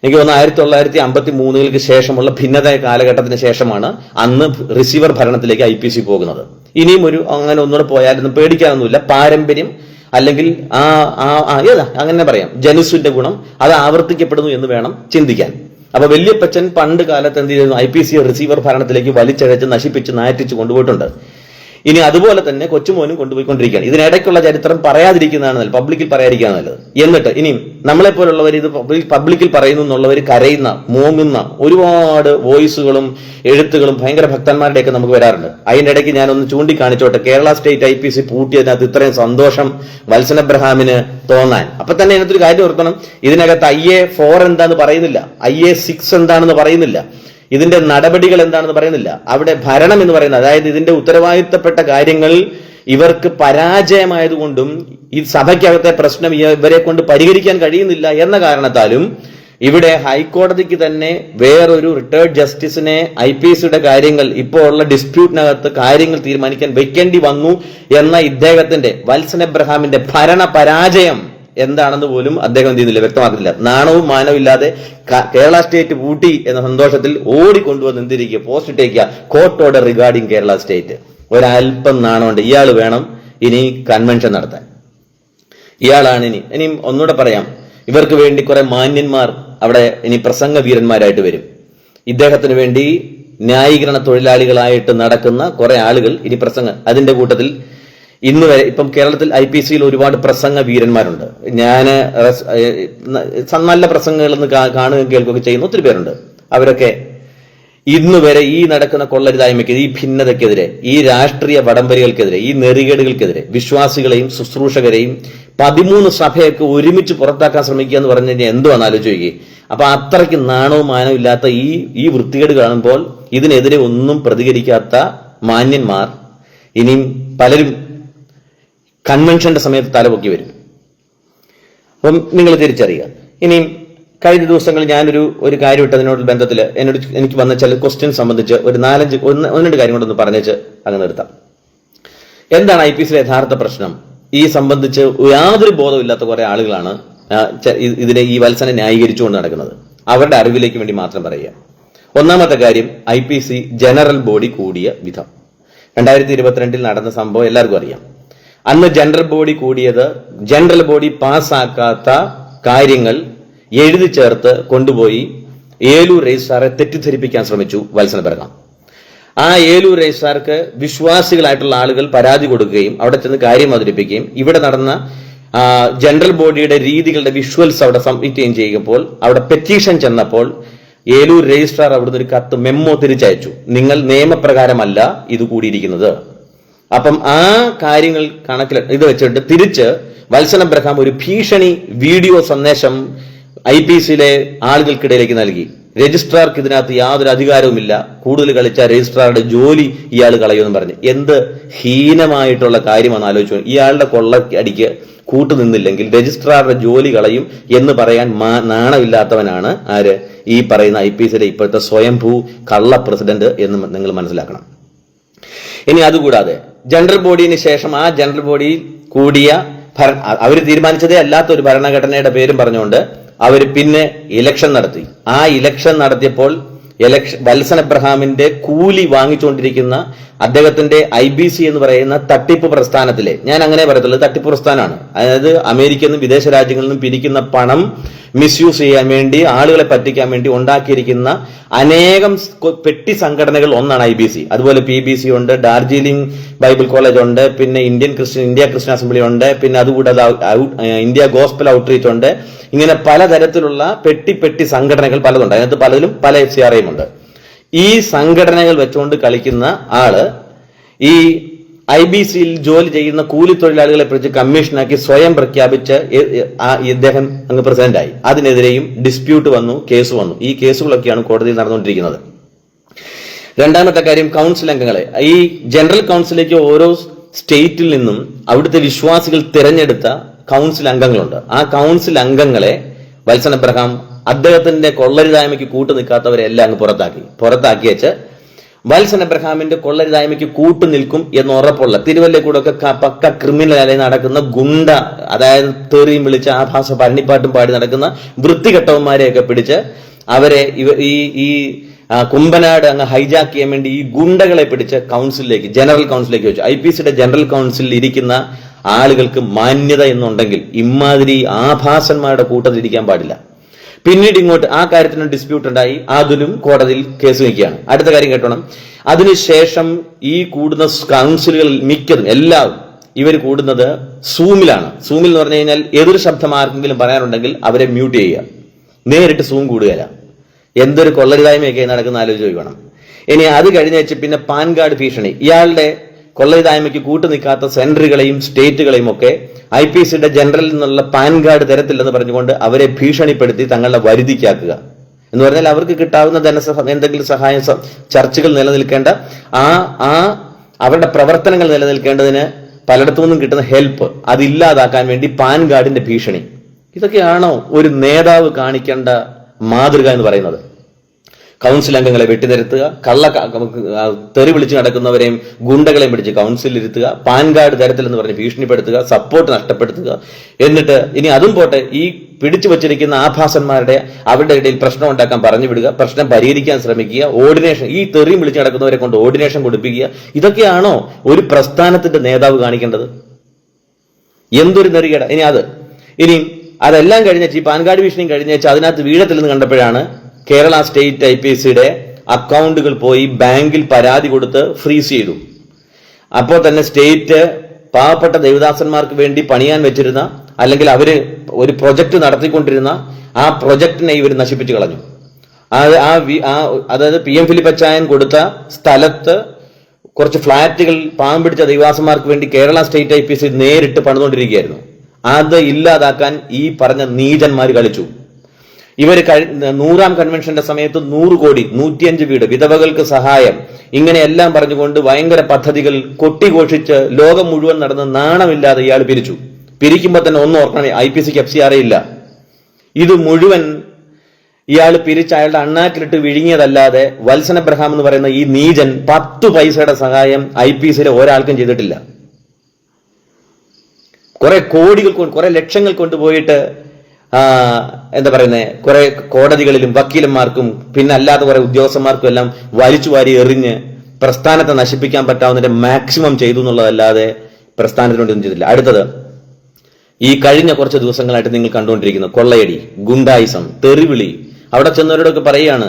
എനിക്ക് തോന്നുന്നു ആയിരത്തി തൊള്ളായിരത്തി അമ്പത്തി മൂന്നുകൾക്ക് ശേഷമുള്ള ഭിന്നത കാലഘട്ടത്തിന് ശേഷമാണ് അന്ന് റിസീവർ ഭരണത്തിലേക്ക് ഐ പി സി പോകുന്നത്. ഇനിയും ഒരു അങ്ങനെ ഒന്നുകൂടെ പോയാലൊന്നും പേടിക്കാനൊന്നുമില്ല. പാരമ്പര്യം അല്ലെങ്കിൽ ആ ആ ഏതാ? അങ്ങനെ പറയാം. ജനുസിന്റെ ഗുണം അത് ആവർത്തിക്കപ്പെടുന്നു എന്ന് വേണം ചിന്തിക്കാൻ. അപ്പൊ വല്യപ്പച്ചൻ പണ്ട് കാലത്ത് എന്ത് ചെയ്തിരുന്നു? ഐ പി സി റിസീവർ ഭരണത്തിലേക്ക് വലിച്ചഴച്ച് നശിപ്പിച്ച് നാറ്റിച്ച് കൊണ്ടുപോയിട്ടുണ്ട്. ഇനി അതുപോലെ തന്നെ കൊച്ചുമോനും കൊണ്ടുപോയിക്കൊണ്ടിരിക്കുകയാണ്. ഇതിനിടയ്ക്കുള്ള ചരിത്രം പറയാതിരിക്കുന്നതാണ് നല്ലത്. പബ്ലിക്കിൽ പറയാതിരിക്കുകയാണ് നല്ലത്. എന്നിട്ട് ഇനിയും നമ്മളെ പോലുള്ളവർ ഇത് പബ്ലിക്കിൽ പറയുന്നു എന്നുള്ളവർ കരയുന്ന മൂങ്ങുന്ന ഒരുപാട് വോയിസുകളും എഴുത്തുകളും ഭയങ്കര ഭക്തന്മാരുടെയൊക്കെ നമുക്ക് വരാറുണ്ട്. അതിന്റെ ഇടയ്ക്ക് ഞാനൊന്ന് ചൂണ്ടിക്കാണിച്ചോട്ടെ. Kerala state I P C പൂട്ടിയതിനകത്ത് ഇത്രയും സന്തോഷം വത്സന അബ്രഹാമിന് തോന്നാൻ. അപ്പൊ തന്നെ ഇതിനകത്തൊരു കാര്യം ഓർക്കണം. ഇതിനകത്ത് ഐ എ ഫോർ എന്താന്ന് പറയുന്നില്ല. ഐ എ സിക്സ് എന്താണെന്ന് പറയുന്നില്ല. ഇതിന്റെ നടപടികൾ എന്താണെന്ന് പറയുന്നില്ല. അവിടെ ഭരണം എന്ന് പറയുന്നത് അതായത് ഇതിന്റെ ഉത്തരവാദിത്തപ്പെട്ട കാര്യങ്ങൾ ഇവർക്ക് പരാജയമായതുകൊണ്ടും ഈ സഭയ്ക്കകത്തെ പ്രശ്നം ഇവരെ കൊണ്ട് പരിഹരിക്കാൻ കഴിയുന്നില്ല എന്ന കാരണത്താലും ഇവിടെ ഹൈക്കോടതിക്ക് തന്നെ വേറൊരു റിട്ടയർഡ് ജസ്റ്റിസിനെ ഐ പി എസിയുടെ കാര്യങ്ങൾ ഇപ്പോൾ ഉള്ള ഡിസ്പ്യൂട്ടിനകത്ത് കാര്യങ്ങൾ തീരുമാനിക്കാൻ വെക്കേണ്ടി വന്നു എന്ന ഇദ്ദേഹത്തിന്റെ വത്സൻ എബ്രഹാമിന്റെ ഭരണ പരാജയം എന്താണെന്ന് പോലും അദ്ദേഹം എന്ത് ചെയ്യുന്നില്ല വ്യക്തമാക്കുന്നില്ല. നാണവും മാനവും ഇല്ലാതെ കേരള സ്റ്റേറ്റ് പൂട്ടി എന്ന സന്തോഷത്തിൽ ഓടിക്കൊണ്ടുവന്ന് എന്തിരിക്കുക post ഇട്ടേക്കുക court order regarding Kerala state. ഒരല്പം നാണമുണ്ട് ഇയാൾ വേണം ഇനി കൺവെൻഷൻ നടത്താൻ. ഇയാളാണ് ഇനി. ഇനി ഒന്നുകൂടെ പറയാം. ഇവർക്ക് വേണ്ടി കുറെ മാന്യന്മാർ അവിടെ ഇനി പ്രസംഗ വീരന്മാരായിട്ട് വരും. ഇദ്ദേഹത്തിന് വേണ്ടി ന്യായീകരണ തൊഴിലാളികളായിട്ട് നടക്കുന്ന കുറെ ആളുകൾ ഇനി പ്രസംഗം അതിന്റെ കൂട്ടത്തിൽ ഇന്ന് വരെ ഇപ്പം കേരളത്തിൽ ഐ പി സിയിൽ ഒരുപാട് പ്രസംഗ വീരന്മാരുണ്ട്. ഞാൻ നല്ല പ്രസംഗങ്ങളെന്ന് കാണുകയും കേൾക്കുകയൊക്കെ ചെയ്യുന്ന ഒത്തിരി പേരുണ്ട്. അവരൊക്കെ ഇന്ന് വരെ ഈ നടക്കുന്ന കൊള്ളരുതായ്മയ്ക്ക് ഈ ഭിന്നതയ്ക്കെതിരെ ഈ രാഷ്ട്രീയ വടംവലികൾക്കെതിരെ ഈ നെറികേടുകൾക്കെതിരെ വിശ്വാസികളെയും ശുശ്രൂഷകരെയും പതിമൂന്ന് സഭയൊക്കെ ഒരുമിച്ച് പുറത്താക്കാൻ ശ്രമിക്കുക എന്ന് പറഞ്ഞു കഴിഞ്ഞാൽ എന്തുവാന്ന് ആലോചിക്കുക അപ്പൊ അത്രയ്ക്ക് നാണവും മാനവും ഇല്ലാത്ത ഈ ഈ വൃത്തികേട് കാണുമ്പോൾ ഇതിനെതിരെ ഒന്നും പ്രതികരിക്കാത്ത മാന്യന്മാർ ഇനിയും പലരും കൺവെൻഷന്റെ സമയത്ത് തലപൊക്കി വരും. അപ്പം നിങ്ങൾ തിരിച്ചറിയുക. ഇനിയും കഴിഞ്ഞ ദിവസങ്ങളിൽ ഞാനൊരു ഒരു കാര്യം ഇട്ടതിനോട് ബന്ധത്തിൽ എന്നോട് എനിക്ക് വന്ന ചില ക്വസ്റ്റ്യൻ സംബന്ധിച്ച് ഒരു നാലഞ്ച് ഒന്ന് ഒന്ന് കാര്യം കൊണ്ടൊന്ന് പറഞ്ഞേച്ച് അങ്ങ് നിർത്താം. എന്താണ് ഐ പി എസിലെ യഥാർത്ഥ പ്രശ്നം? ഈ സംബന്ധിച്ച് യാതൊരു ബോധമില്ലാത്ത കുറെ ആളുകളാണ് ഇതിനെ ഈ വത്സനെ ന്യായീകരിച്ചുകൊണ്ട് നടക്കുന്നത്. അവരുടെ അറിവിലേക്ക് വേണ്ടി മാത്രം പറയുക. ഒന്നാമത്തെ കാര്യം I P C general body കൂടിയ വിധം. രണ്ടായിരത്തി ഇരുപത്തിരണ്ടിൽ നടന്ന സംഭവം എല്ലാവർക്കും അറിയാം. അന്ന് ജനറൽ ബോഡി കൂടിയത് ജനറൽ ബോഡി പാസ്സാക്കാത്ത കാര്യങ്ങൾ എഴുതി ചേർത്ത് കൊണ്ടുപോയി ഏലൂർ രജിസ്ട്രാറെ തെറ്റിദ്ധരിപ്പിക്കാൻ ശ്രമിച്ചു വത്സന ബെർഗാം ആ ഏലൂർ രജിസ്ട്രാർക്ക് വിശ്വാസികളായിട്ടുള്ള ആളുകൾ പരാതി കൊടുക്കുകയും അവിടെ ചെന്ന് കാര്യം അവതരിപ്പിക്കുകയും ഇവിടെ നടന്ന ജനറൽ ബോഡിയുടെ രീതികളുടെ വിഷ്വൽസ് അവിടെ സബ്മിറ്റ് ചെയ്യുമ്പോൾ അവിടെ പെറ്റീഷൻ ചെന്നപ്പോൾ ഏലൂർ രജിസ്ട്രാർ അവിടുന്ന് ഒരു കത്ത് മെമ്മോ തിരിച്ചയച്ചു. നിങ്ങൾ നിയമപ്രകാരമല്ല ഇത് കൂടിയിരിക്കുന്നത്. അപ്പം ആ കാര്യങ്ങൾ കണക്കിൽ ഇത് വെച്ചിട്ട് തിരിച്ച് വത്സന അബ്രഹാം ഒരു ഭീഷണി വീഡിയോ സന്ദേശം ഐ പി സിയിലെ ആളുകൾക്കിടയിലേക്ക് നൽകി. രജിസ്ട്രാർക്ക് ഇതിനകത്ത് യാതൊരു അധികാരവുമില്ല. കൂടുതൽ കളിച്ച രജിസ്ട്രാറുടെ ജോലി ഇയാൾ കളയുമെന്ന് പറഞ്ഞു. എന്ത് ഹീനമായിട്ടുള്ള കാര്യമാണ് ആലോചിച്ചു ഇയാളുടെ കൊള്ളടിക്ക് കൂട്ടുനിന്നില്ലെങ്കിൽ രജിസ്ട്രാറുടെ ജോലി കളയും എന്ന് പറയാൻ നാണമില്ലാത്തവനാണ് ആര്? ഈ പറയുന്ന ഐ പി സിയിലെ ഇപ്പോഴത്തെ സ്വയംഭൂ കള്ള പ്രസിഡന്റ് എന്ന് നിങ്ങൾ മനസ്സിലാക്കണം. ഇനി അതുകൂടാതെ ജനറൽ ബോഡിന് ശേഷം ആ ജനറൽ ബോഡി കൂടിയ ഭര അവർ തീരുമാനിച്ചതേ അല്ലാത്ത ഒരു ഭരണഘടനയുടെ പേരും പറഞ്ഞുകൊണ്ട് അവർ പിന്നെ ഇലക്ഷൻ നടത്തി. ആ ഇലക്ഷൻ നടത്തിയപ്പോൾ ഇലക്ഷൻ വത്സൻ എബ്രഹാമിന്റെ കൂലി വാങ്ങിച്ചുകൊണ്ടിരിക്കുന്ന അദ്ദേഹത്തിന്റെ ഐ ബി സി എന്ന് പറയുന്ന തട്ടിപ്പ് പ്രസ്ഥാനത്തിലെ ഞാൻ അങ്ങനെ പറയത്തുള്ളൂ തട്ടിപ്പ് പ്രസ്ഥാനമാണ്. അതായത് അമേരിക്കയിൽ നിന്നും വിദേശ രാജ്യങ്ങളിൽ നിന്നും പിരിക്കുന്ന പണം മിസ്യൂസ് ചെയ്യാൻ വേണ്ടി ആളുകളെ പറ്റിക്കാൻ വേണ്ടി ഉണ്ടാക്കിയിരിക്കുന്ന അനേകം പെട്ടി സംഘടനകൾ ഒന്നാണ് ഐ ബി സി. അതുപോലെ പി ബി സി ഉണ്ട് ഡാർജിലിംഗ് ബൈബിൾ കോളേജ് ഉണ്ട് പിന്നെ Indian Christian India Christian assembly ഉണ്ട് പിന്നെ അതുകൂടാതെ ഇന്ത്യ ഗോസ്പൽ ഔട്ട്റീച്ച് ഉണ്ട്. ഇങ്ങനെ പലതരത്തിലുള്ള പെട്ടി പെട്ടി സംഘടനകൾ പലതുണ്ട്. അതിനകത്ത് പലതിലും പല എഫ് സി ആർഐയും ഉണ്ട്. ഈ സംഘടനകൾ വെച്ചുകൊണ്ട് കളിക്കുന്ന ആൾ ഈ ഐ ബി സിയിൽ ജോലി ചെയ്യുന്ന കൂലി തൊഴിലാളികളെ കുറിച്ച് കമ്മീഷനാക്കി സ്വയം പ്രഖ്യാപിച്ച് ഇദ്ദേഹം അങ്ങ് പ്രസിഡന്റായി. അതിനെതിരെയും ഡിസ്പ്യൂട്ട് വന്നു കേസ് വന്നു. ഈ കേസുകളൊക്കെയാണ് കോടതിയിൽ നടന്നുകൊണ്ടിരിക്കുന്നത്. രണ്ടാമത്തെ കാര്യം കൗൺസിൽ അംഗങ്ങളെ. ഈ ജനറൽ കൗൺസിലേക്ക് ഓരോ സ്റ്റേറ്റിൽ നിന്നും അവിടുത്തെ വിശ്വാസികൾ തിരഞ്ഞെടുത്ത കൗൺസിൽ അംഗങ്ങളുണ്ട്. ആ കൗൺസിൽ അംഗങ്ങളെ വത്സൻ അബ്രഹാം അദ്ദേഹത്തിന്റെ കൊള്ളരുതായ്മയ്ക്ക് കൂട്ടു നിൽക്കാത്തവരെ എല്ലാം അങ്ങ് പുറത്താക്കി. പുറത്താക്കി വെച്ച് വത്സൻ അബ്രഹാമിന്റെ കൊള്ളരുതായ്മയ്ക്ക് കൂട്ടു നിൽക്കും എന്ന് ഉറപ്പുള്ള തിരുവല്ലക്കൂടെ ഒക്കെ പക്ക ക്രിമിനൽ ക്രിമിനലായി നടക്കുന്ന ഗുണ്ട അതായത് തെറിയും വിളിച്ച് ആഭാസ പരണിപ്പാട്ടും പാടി നടക്കുന്ന വൃത്തികെട്ടവന്മാരെയൊക്കെ പിടിച്ച് അവരെ ഇവ ഈ ഈ കുമ്പനാട് അങ്ങ് ഹൈജാക്ക് ചെയ്യാൻ വേണ്ടി ഈ ഗുണ്ടകളെ പിടിച്ച് കൗൺസിലിലേക്ക് ജനറൽ കൗൺസിലേക്ക് വെച്ചു. ഐ പി സിയുടെ ജനറൽ കൗൺസിലിൽ ഇരിക്കുന്ന ആളുകൾക്ക് മാന്യത എന്നുണ്ടെങ്കിൽ ഇമാതിരി ആഭാസന്മാരുടെ കൂട്ടത്തിൽ ഇരിക്കാൻ പാടില്ല. പിന്നീട് ഇങ്ങോട്ട് ആ കാര്യത്തിന് ഡിസ്പ്യൂട്ട് ഉണ്ടായി. അതിലും കോടതിയിൽ കേസ് വയ്ക്കുകയാണ്. അടുത്ത കാര്യം കേട്ടോണം. അതിനുശേഷം ഈ കൂടുന്ന കൗൺസിലുകളിൽ മിക്കതും എല്ലാവരും ഇവർ കൂടുന്നത് സൂമിലാണ്. സൂമിൽ എന്ന് പറഞ്ഞു കഴിഞ്ഞാൽ എതിർ ശബ്ദം ആർക്കെങ്കിലും പറയാനുണ്ടെങ്കിൽ അവരെ മ്യൂട്ട് ചെയ്യുക. നേരിട്ട് സൂം കൂടുകയില്ല. എന്തൊരു കൊള്ളരുതായ്മയൊക്കെ നടക്കുന്ന ആലോചിച്ച് നോക്കണം ഇനി അത് കഴിഞ്ഞ വെച്ച് പിന്നെ പാൻ കാർഡ് ഭീഷണി. ഇയാളുടെ കൊള്ളരുതായ്മയ്ക്ക് കൂട്ടു നിൽക്കാത്ത സെൻട്രുകളെയും സ്റ്റേറ്റുകളെയും ഒക്കെ ഐ പി സിയുടെ ജനറലിൽ നിന്നുള്ള പാൻ കാർഡ് തരത്തില്ലെന്ന് പറഞ്ഞുകൊണ്ട് അവരെ ഭീഷണിപ്പെടുത്തി തങ്ങളുടെ വരുതിക്കാക്കുക. എന്ന് പറഞ്ഞാൽ അവർക്ക് കിട്ടാവുന്ന ധനസഹ എന്തെങ്കിലും സഹായം ചർച്ചകൾ നിലനിൽക്കേണ്ട ആ ആ അവരുടെ പ്രവർത്തനങ്ങൾ നിലനിൽക്കേണ്ടതിന് പലയിടത്തു നിന്നും കിട്ടുന്ന ഹെൽപ്പ് അതില്ലാതാക്കാൻ വേണ്ടി പാൻ കാർഡിന്റെ ഭീഷണി. ഇതൊക്കെയാണോ ഒരു നേതാവ് കാണിക്കേണ്ട മാതൃക എന്ന് പറയുന്നത്? കൗൺസിൽ അംഗങ്ങളെ വെട്ടിനിരത്തുക കള്ള തെറി വിളിച്ച് നടക്കുന്നവരെയും ഗുണ്ടകളെയും പിടിച്ച് കൗൺസിലിൽ ഇരുത്തുക പാൻ കാർഡ് തരത്തിൽ എന്ന് പറഞ്ഞ് ഭീഷണിപ്പെടുത്തുക സപ്പോർട്ട് നഷ്ടപ്പെടുത്തുക. എന്നിട്ട് ഇനി അതും പോട്ടെ ഈ പിടിച്ചു വച്ചിരിക്കുന്ന ആഭാസന്മാരുടെ അവരുടെ ഇടയിൽ പ്രശ്നം ഉണ്ടാക്കാൻ പറഞ്ഞു വിടുക പ്രശ്നം പരിഹരിക്കാൻ ശ്രമിക്കുക ഓർഡിനേഷൻ ഈ തെറിയും വിളിച്ച് നടക്കുന്നവരെ കൊണ്ട് ഓർഡിനേഷൻ കൊടുപ്പിക്കുക ഇതൊക്കെയാണോ ഒരു പ്രസ്ഥാനത്തിന്റെ നേതാവ് കാണിക്കേണ്ടത്? എന്തൊരു നെറികേട. ഇനി അത്. ഇനി അതെല്ലാം കഴിഞ്ഞേച്ച് ഈ പാൻ കാർഡ് ഭീഷണിയും കഴിഞ്ഞേച്ച് അതിനകത്ത് വീഴത്തില്ലെന്ന് കണ്ടപ്പോഴാണ് കേരള സ്റ്റേറ്റ് ഐ പി സിയുടെ അക്കൗണ്ടുകൾ പോയി ബാങ്കിൽ പരാതി കൊടുത്ത് ഫ്രീസ് ചെയ്തു. അപ്പോൾ തന്നെ സ്റ്റേറ്റ് പാവപ്പെട്ട ദേവദാസന്മാർക്ക് വേണ്ടി പണിയാൻ വെച്ചിരുന്ന അല്ലെങ്കിൽ അവർ ഒരു പ്രൊജക്ട് നടത്തിക്കൊണ്ടിരുന്ന ആ പ്രൊജക്ടിനെ ഇവർ നശിപ്പിച്ചു കളഞ്ഞു. ആ ആ അതായത് പി എം ഫിലിപ്പ് അച്ചായൻ കൊടുത്ത സ്ഥലത്ത് കുറച്ച് ഫ്ളാറ്റുകൾ പാവം പിടിച്ച ദേവദാസന്മാർക്ക് വേണ്ടി Kerala state I P C നേരിട്ട് പണിതുകൊണ്ടിരിക്കുകയായിരുന്നു. അത് ഇല്ലാതാക്കാൻ ഈ പറഞ്ഞ നീചന്മാർ കളിച്ചു. കഴി നൂറാം കൺവെൻഷന്റെ സമയത്ത് നൂറ് കോടി നൂറ്റിയഞ്ച് വീട് വിധവകൾക്ക് സഹായം ഇങ്ങനെയെല്ലാം പറഞ്ഞുകൊണ്ട് ഭയങ്കര പദ്ധതികൾ കൊട്ടിഘോഷിച്ച് ലോകം മുഴുവൻ നടന്ന് നാണമില്ലാതെ ഇയാൾ പിരിച്ചു. പിരിക്കുമ്പോൾ തന്നെ ഒന്നും ഓർക്കണമേ ഐ പി സിക്ക് എഫ് സി ഇല്ല. ഇത് മുഴുവൻ ഇയാൾ പിരിച്ച് അയാളുടെ അണ്ണാക്കിലിട്ട് വിഴുങ്ങിയതല്ലാതെ വത്സന അബ്രഹാം എന്ന് പറയുന്ന ഈ നീജൻ പത്തു പൈസയുടെ സഹായം ഐ പി സിയിലെ ഒരാൾക്കും ചെയ്തിട്ടില്ല. കുറെ കോടികൾ കൊണ്ട് കുറെ ലക്ഷങ്ങൾ കൊണ്ടുപോയിട്ട് എന്താ പറയുന്നത് കുറെ കോടതികളിലും വക്കീലന്മാർക്കും പിന്നെ അല്ലാത്ത കുറെ ഉദ്യോഗസ്ഥന്മാർക്കും എല്ലാം വലിച്ചു വാരി എറിഞ്ഞ് പ്രസ്ഥാനത്തെ നശിപ്പിക്കാൻ പറ്റാവുന്നതിന്റെ മാക്സിമം ചെയ്തു എന്നുള്ളതല്ലാതെ പ്രസ്ഥാനത്തിനോട് ഒന്നും ചെയ്തില്ല. അടുത്തത് ഈ കഴിഞ്ഞ കുറച്ച് ദിവസങ്ങളായിട്ട് നിങ്ങൾ കണ്ടുകൊണ്ടിരിക്കുന്നു കൊള്ളയടി ഗുണ്ടായിസം തെറിവിളി. അവിടെ ചെന്നവരോടൊക്കെ പറയുകയാണ്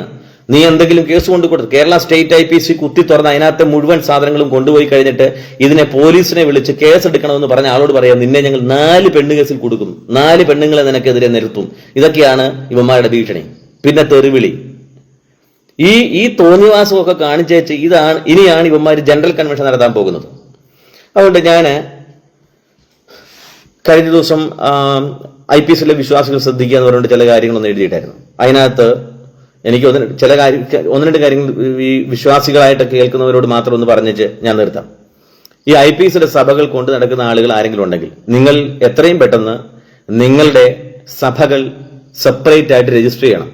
നീ എന്തെങ്കിലും കേസ് കൊണ്ട് കൊടുത്തു Kerala state I P C കുത്തി തുറന്ന് അതിനകത്തെ മുഴുവൻ സാധനങ്ങളും കൊണ്ടുപോയി കഴിഞ്ഞിട്ട് ഇതിനെ പോലീസിനെ വിളിച്ച് കേസ് എടുക്കണമെന്ന് പറഞ്ഞ ആളോട് പറയാം നിന്നെ ഞങ്ങൾ നാല് പെണ്ണ് കേസിൽ കൊടുക്കും. നാല് പെണ്ണുങ്ങളെ നിനക്കെതിരെ നിർത്തും ഇതൊക്കെയാണ് ഇവന്മാരുടെ ഭീഷണി. പിന്നെ തെറിവിളി. ഈ ഈ തോന്നിവാസമൊക്കെ കാണിച്ചേച്ച് ഇതാണ് ഇനിയാണ് ഇവന്മാർ ജനറൽ കൺവെൻഷൻ നടത്താൻ പോകുന്നത്. അതുകൊണ്ട് ഞാൻ കഴിഞ്ഞ ദിവസം ഐ പി എസിലെ വിശ്വാസികൾ ശ്രദ്ധിക്കുക എന്ന് പറഞ്ഞിട്ട് ചില കാര്യങ്ങളൊന്നും എഴുതിയിട്ടായിരുന്നു. അതിനകത്ത് എനിക്ക് ഒന്ന് ചില കാര്യം ഒന്ന് രണ്ട് കാര്യങ്ങൾ ഈ വിശ്വാസികളായിട്ട് കേൾക്കുന്നവരോട് മാത്രം ഒന്ന് പറഞ്ഞിട്ട് ഞാൻ നിർത്താം. ഈ ഐ പി എസിന്റെ സഭകൾ കൊണ്ട് നടക്കുന്ന ആളുകൾ ആരെങ്കിലും ഉണ്ടെങ്കിൽ നിങ്ങൾ എത്രയും പെട്ടെന്ന് നിങ്ങളുടെ സഭകൾ സെപ്പറേറ്റ് ആയിട്ട് രജിസ്റ്റർ ചെയ്യണം.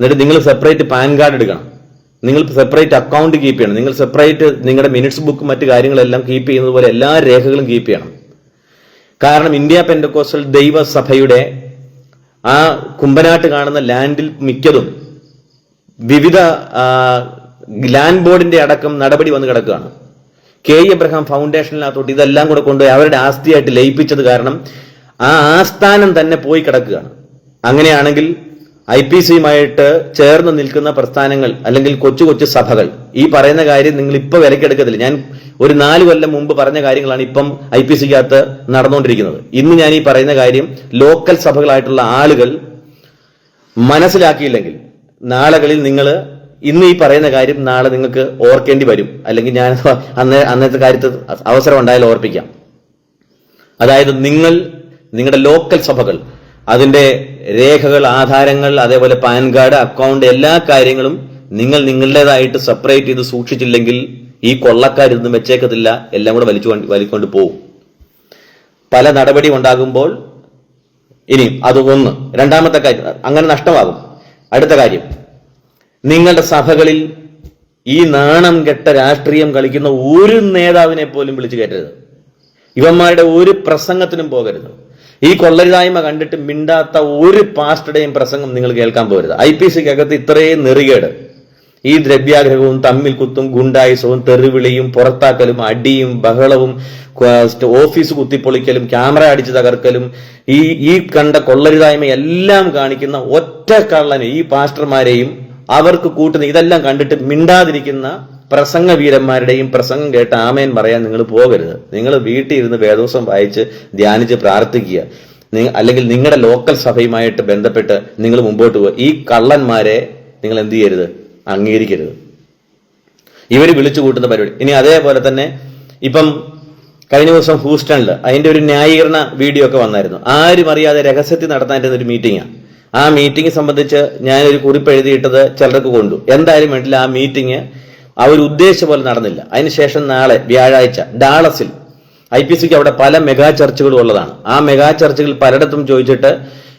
എന്നിട്ട് നിങ്ങൾ സെപ്പറേറ്റ് പാൻ കാർഡ് എടുക്കണം. നിങ്ങൾ സെപ്പറേറ്റ് അക്കൗണ്ട് കീപ്പ് ചെയ്യണം. നിങ്ങൾ സെപ്പറേറ്റ് നിങ്ങളുടെ മിനിറ്റ്സ് ബുക്ക് മറ്റു കാര്യങ്ങളെല്ലാം കീപ്പ് ചെയ്യുന്നത് പോലെ എല്ലാ രേഖകളും കീപ്പ് ചെയ്യണം. കാരണം ഇന്ത്യ പെൻഡക്കോസ്റ്റൽ ദൈവസഭയുടെ ആ കുമ്പനാട്ട് കാണുന്ന ലാൻഡിൽ മിക്കതും വിവിധ ലാൻഡ് ബോർഡിന്റെ അടക്കം നടപടി വന്ന് കിടക്കുകയാണ്. കെ. എബ്രഹാം ഫൗണ്ടേഷനിനകത്തോട്ട് ഇതെല്ലാം കൂടെ കൊണ്ടുപോയി അവരുടെ ആസ്തിയായിട്ട് ലയിപ്പിച്ചത് കാരണം ആ ആസ്ഥാനം തന്നെ പോയി കിടക്കുകയാണ്. അങ്ങനെയാണെങ്കിൽ ഐ പി സിയുമായിട്ട് ചേർന്ന് നിൽക്കുന്ന പ്രസ്ഥാനങ്ങൾ അല്ലെങ്കിൽ കൊച്ചു കൊച്ചു സഭകൾ ഈ പറയുന്ന കാര്യം നിങ്ങൾ ഇപ്പൊ വിലക്കെടുക്കത്തില്ല. ഞാൻ ഒരു നാല് കൊല്ലം മുമ്പ് പറഞ്ഞ കാര്യങ്ങളാണ് ഇപ്പം ഐ പി സിക്കകത്ത് നടന്നുകൊണ്ടിരിക്കുന്നത്. ഇന്ന് ഞാൻ ഈ പറയുന്ന കാര്യം ലോക്കൽ സഭകളായിട്ടുള്ള ആളുകൾ മനസ്സിലാക്കിയില്ലെങ്കിൽ നാളുകളിൽ നിങ്ങൾ ഇന്ന് ഈ പറയുന്ന കാര്യം നാളെ നിങ്ങൾക്ക് ഓർക്കേണ്ടി വരും. അല്ലെങ്കിൽ ഞാൻ അന്ന് അന്നത്തെ കാര്യത്തിൽ അവസരം ഉണ്ടായാലും ഓർപ്പിക്കാം. അതായത് നിങ്ങൾ നിങ്ങളുടെ ലോക്കൽ സഭകൾ അതിന്റെ രേഖകൾ ആധാരങ്ങൾ അതേപോലെ പാൻ കാർഡ് അക്കൗണ്ട് എല്ലാ കാര്യങ്ങളും നിങ്ങൾ നിങ്ങളുടേതായിട്ട് സെപ്പറേറ്റ് ചെയ്ത് സൂക്ഷിച്ചില്ലെങ്കിൽ ഈ കൊള്ളക്കാരിതൊന്നും വെച്ചേക്കത്തില്ല എല്ലാം കൂടെ വലിച്ചു കൊണ്ട് വലിക്കൊണ്ട് പോകും പല നടപടി ഉണ്ടാകുമ്പോൾ ഇനി അത് ഒന്ന്. രണ്ടാമത്തെ കാര്യം അങ്ങനെ നഷ്ടമാകും. അടുത്ത കാര്യം. നിങ്ങളുടെ സഭകളിൽ ഈ നാണം കെട്ട രാഷ്ട്രീയം കളിക്കുന്ന ഒരു നേതാവിനെ പോലും വിളിച്ചു കയറ്റരുത്. ഇവന്മാരുടെ ഒരു പ്രസംഗത്തിനും പോകരുത്. ഈ കൊള്ളരുതായ്മ കണ്ടിട്ട് മിണ്ടാത്ത ഒരു പാസ്റ്ററുടെയും പ്രസംഗം നിങ്ങൾ കേൾക്കാൻ പോകരുത്. ഐ പി സിക്കകത്ത് ഇത്രയും നെറികേട്. ഈ ദ്രവ്യാഗ്രഹവും തമ്മിൽ കുത്തും ഗുണ്ടായുസവും തെറിവിളിയും പുറത്താക്കലും അടിയും ബഹളവും ഓഫീസ് കുത്തിപ്പൊളിക്കലും ക്യാമറ അടിച്ചു തകർക്കലും ഈ ഈ കണ്ട കൊള്ളരുതായ്മ എല്ലാം കാണിക്കുന്ന ഒറ്റ കള്ളനെ ഈ പാസ്റ്റർമാരെയും അവർക്ക് കൂട്ടുന്ന ഇതെല്ലാം കണ്ടിട്ട് മിണ്ടാതിരിക്കുന്ന പ്രസംഗ വീരന്മാരുടെയും പ്രസംഗം കേട്ട് ആമേൻ പറയാൻ നിങ്ങൾ പോകരുത്. നിങ്ങൾ വീട്ടിൽ ഇരുന്ന് വേദോസം വായിച്ച് ധ്യാനിച്ച് പ്രാർത്ഥിക്കുക. അല്ലെങ്കിൽ നിങ്ങളുടെ ലോക്കൽ സഭയുമായിട്ട് ബന്ധപ്പെട്ട് നിങ്ങൾ മുമ്പോട്ട് പോകുക ഈ കള്ളന്മാരെ നിങ്ങൾ എന്ത് ചെയ്യരുത്? അംഗീകരിക്കരുത്. ഇവർ വിളിച്ചു കൂട്ടുന്ന പരിപാടി. ഇനി അതേപോലെ തന്നെ ഇപ്പം കഴിഞ്ഞ ദിവസം ഹൂസ്റ്റണിൽ അതിന്റെ ഒരു ന്യായീകരണ വീഡിയോ ഒക്കെ വന്നായിരുന്നു. ആരും അറിയാതെ രഹസ്യത്തിൽ നടത്താനിരുന്ന ഒരു മീറ്റിംഗാണ് ആ മീറ്റിംഗ് സംബന്ധിച്ച് ഞാനൊരു കുറിപ്പ് എഴുതിയിട്ടത് ചിലർക്ക് കൊണ്ടു. എന്തായാലും വേണ്ടില്ല ആ മീറ്റിംഗ് അവർ ഉദ്ദേശിച്ച പോലെ നടന്നില്ല. അതിനുശേഷം നാളെ വ്യാഴാഴ്ച ഡാളസിൽ ഐ പി സിക്ക് അവിടെ പല മെഗാ ചർച്ചുകളും ഉള്ളതാണ്. ആ മെഗാ ചർച്ചുകൾ പലയിടത്തും ചോദിച്ചിട്ട്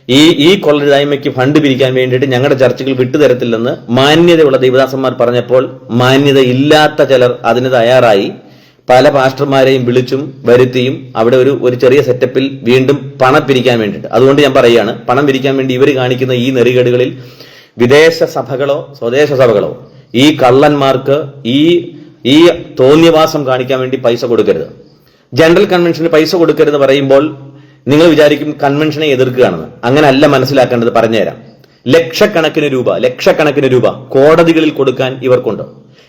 ഈ ഈ കൊള്ളരുതായ്മയ്ക്ക് ഫണ്ട് പിരിക്കാൻ വേണ്ടിയിട്ട് ഞങ്ങളുടെ ചർച്ചകൾ വിട്ടുതരത്തില്ലെന്ന് മാന്യതയുള്ള ദേവദാസന്മാർ പറഞ്ഞപ്പോൾ മാന്യത ഇല്ലാത്ത ചിലർ അതിന് തയ്യാറായി. പല പാസ്റ്റർമാരെയും വിളിച്ചും വരുത്തിയും അവിടെ ഒരു ഒരു ചെറിയ സെറ്റപ്പിൽ വീണ്ടും പണം പിരിക്കാൻ വേണ്ടിയിട്ട്. അതുകൊണ്ട് ഞാൻ പറയുകയാണ് പണം പിരിക്കാൻ വേണ്ടി ഇവർ കാണിക്കുന്ന ഈ നെറികേടുകളിൽ വിദേശ സഭകളോ സ്വദേശ സഭകളോ ഈ കള്ളന്മാർക്ക് ഈ ഈ തോന്നിയവാസം കാണിക്കാൻ വേണ്ടി പൈസ കൊടുക്കരുത്. ജനറൽ കൺവെൻഷന് പൈസ കൊടുക്കരുത് പറയുമ്പോൾ നിങ്ങൾ വിചാരിക്കും കൺവെൻഷനെ എതിർക്കുകയാണെന്ന്. അങ്ങനല്ല മനസ്സിലാക്കേണ്ടത്. പറഞ്ഞുതരാം. ലക്ഷക്കണക്കിന് രൂപ ലക്ഷക്കണക്കിന് രൂപ കോടതികളിൽ കൊടുക്കാൻ ഇവർക്കുണ്ട്.